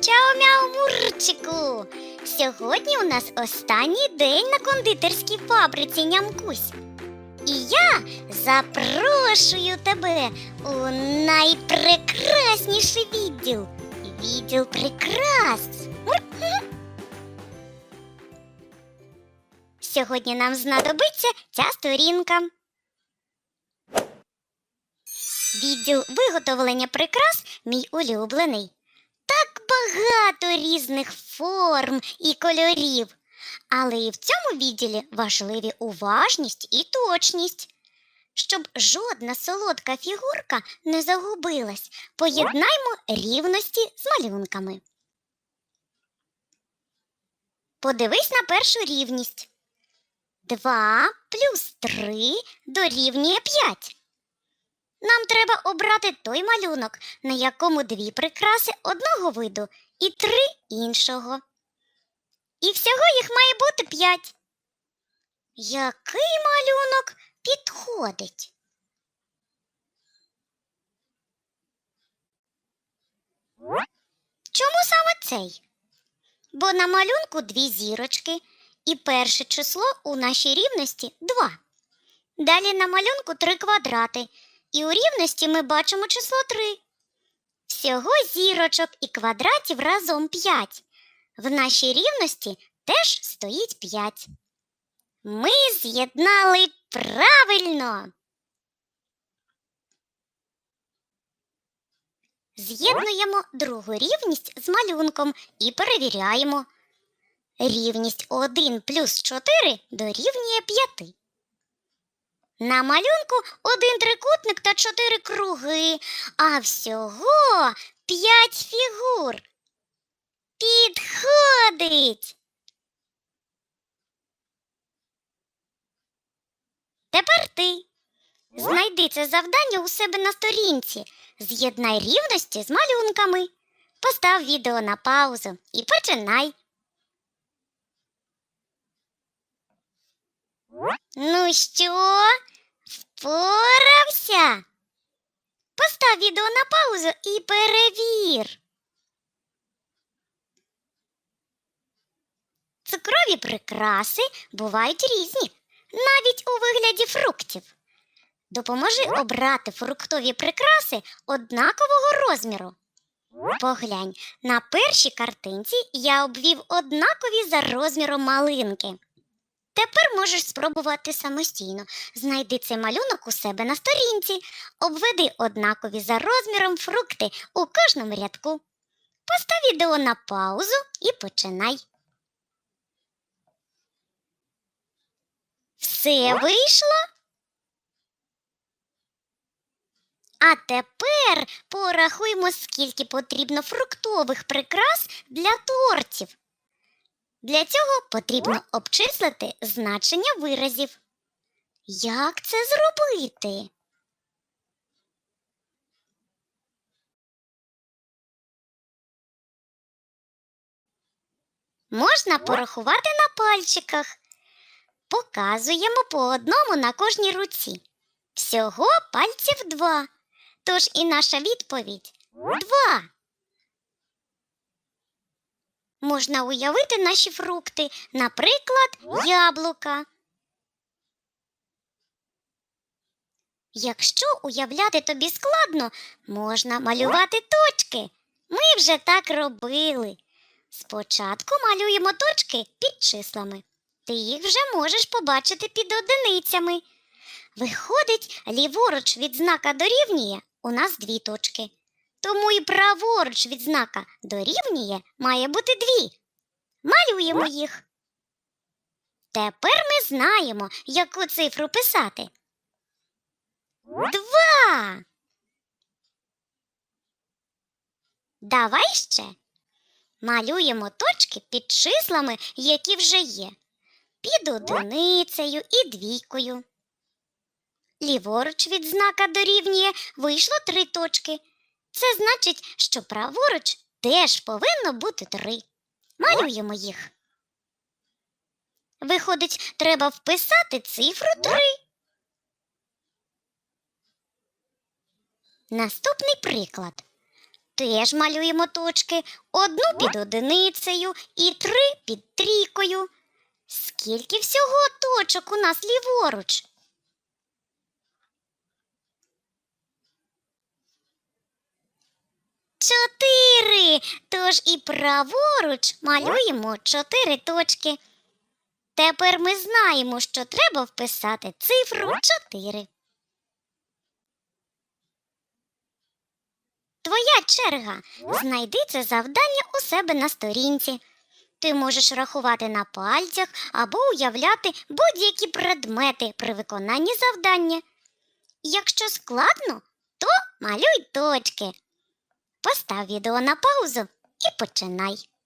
Чао мяу Мурчику! Сьогодні у нас останній день на кондитерській фабриці Нямкусь. І я запрошую тебе у найпрекрасніший відділ. Відділ прикрас. Сьогодні нам знадобиться ця сторінка. Відділ виготовлення прикрас мій улюблений. Так багато різних форм і кольорів. Але і в цьому відділі важливі уважність і точність. Щоб жодна солодка фігурка не загубилась, поєднаймо рівності з малюнками. Подивись на першу рівність. 2 плюс 3 дорівнює 5. Нам треба обрати той малюнок, на якому дві прикраси одного виду і три іншого. І всього їх має бути п'ять. Який малюнок підходить? Чому саме цей? Бо на малюнку дві зірочки, і перше число у нашій рівності два. Далі на малюнку три квадрати, і у рівності ми бачимо число 3. Всього зірочок і квадратів разом 5. В нашій рівності теж стоїть 5. Ми з'єднали правильно. З'єднуємо другу рівність з малюнком і перевіряємо. Рівність 1 плюс 4 дорівнює 5. На малюнку один трикутник та чотири круги, а всього п'ять фігур. Підходить. Тепер ти. Знайди це завдання у себе на сторінці. З'єднай рівності з малюнками. Постав відео на паузу і починай. Ну що, впорався? Постав відео на паузу і перевір. Цукрові прикраси бувають різні, навіть у вигляді фруктів. Допоможи обрати фруктові прикраси однакового розміру. Поглянь, на першій картинці я обвів однакові за розміром малинки. Тепер можеш спробувати самостійно. Знайди цей малюнок у себе на сторінці, обведи однакові за розміром фрукти у кожному рядку. Постав відео на паузу і починай. Все вийшло? А тепер порахуймо, скільки потрібно фруктових прикрас для тортів. Для цього потрібно обчислити значення виразів. Як це зробити? Можна порахувати на пальчиках. Показуємо по одному на кожній руці. Всього пальців два. Тож і наша відповідь два. Можна уявити наші фрукти, наприклад, яблука. Якщо уявляти тобі складно, можна малювати точки. Ми вже так робили. Спочатку малюємо точки під числами. Ти їх вже можеш побачити під одиницями. Виходить, ліворуч від знака дорівнює у нас дві точки. Тому і праворуч від знака дорівнює має бути дві. Малюємо їх. Тепер ми знаємо, яку цифру писати. Два. Давай ще. Малюємо точки під числами, які вже є. Під одиницею і двійкою. Ліворуч від знака дорівнює вийшло три точки. Це значить, що праворуч теж повинно бути три. Малюємо їх. Виходить, треба вписати цифру три. Наступний приклад. теж малюємо точки. Одну під одиницею і три під трійкою. Скільки всього точок у нас ліворуч? Чотири. Тож і праворуч малюємо чотири точки. Тепер ми знаємо, що треба вписати цифру 4. Твоя черга. Знайди це завдання у себе на сторінці. Ти можеш рахувати на пальцях або уявляти будь-які предмети при виконанні завдання. Якщо складно, то малюй точки. Постав відео на паузу і починай.